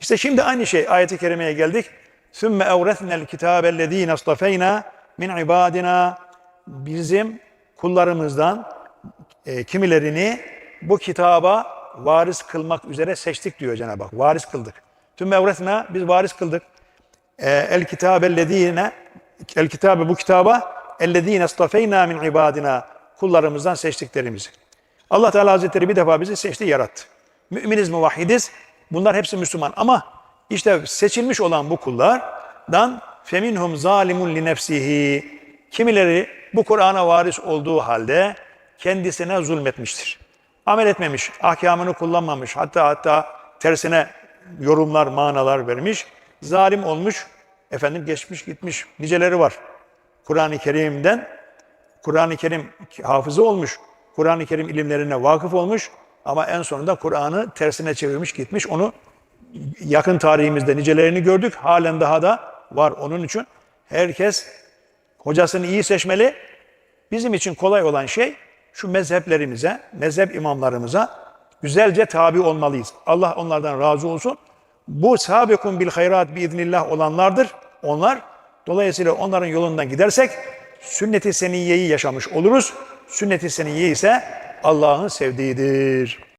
İşte şimdi aynı şey ayeti kerimeye geldik. Sümme evretnel kitabellezine astafeyna min ibadina bizim kullarımızdan e, kimilerini bu kitaba varis kılmak üzere seçtik diyor Cenab-ı Hak. Varis kıldık. Tüm evretine biz varis kıldık. E, el kitabellezine el kitabı bu kitaba ellezine astafeyna min ibadina kullarımızdan seçtiklerimizi. Allah Teala Hazretleri bir defa bizi seçti, yarattı. Müminiz, muvahhidiz. Bunlar hepsi Müslüman ama işte seçilmiş olan bu kullardan feminhum zalimun li nefsihi kimileri bu Kur'an'a varis olduğu halde kendisine zulmetmiştir. Amel etmemiş, ahkamını kullanmamış, hatta hatta tersine yorumlar, manalar vermiş, zalim olmuş, efendim geçmiş gitmiş, niceleri var. Kur'an-ı Kerim'den Kur'an-ı Kerim hafızı olmuş, Kur'an-ı Kerim ilimlerine vakıf olmuş ama en sonunda Kur'an'ı tersine çevirmiş gitmiş. Onu yakın tarihimizde nicelerini gördük. Halen daha da var. Onun için herkes hocasını iyi seçmeli. Bizim için kolay olan şey şu mezheplerimize, mezhep imamlarımıza güzelce tabi olmalıyız. Allah onlardan razı olsun. Bu sabekun bil hayrat biiznillah olanlardır. Onlar dolayısıyla onların yolundan gidersek sünnet-i seniyyeyi yaşamış oluruz. Sünnet-i seniyye ise Allah'ın sevdiğidir.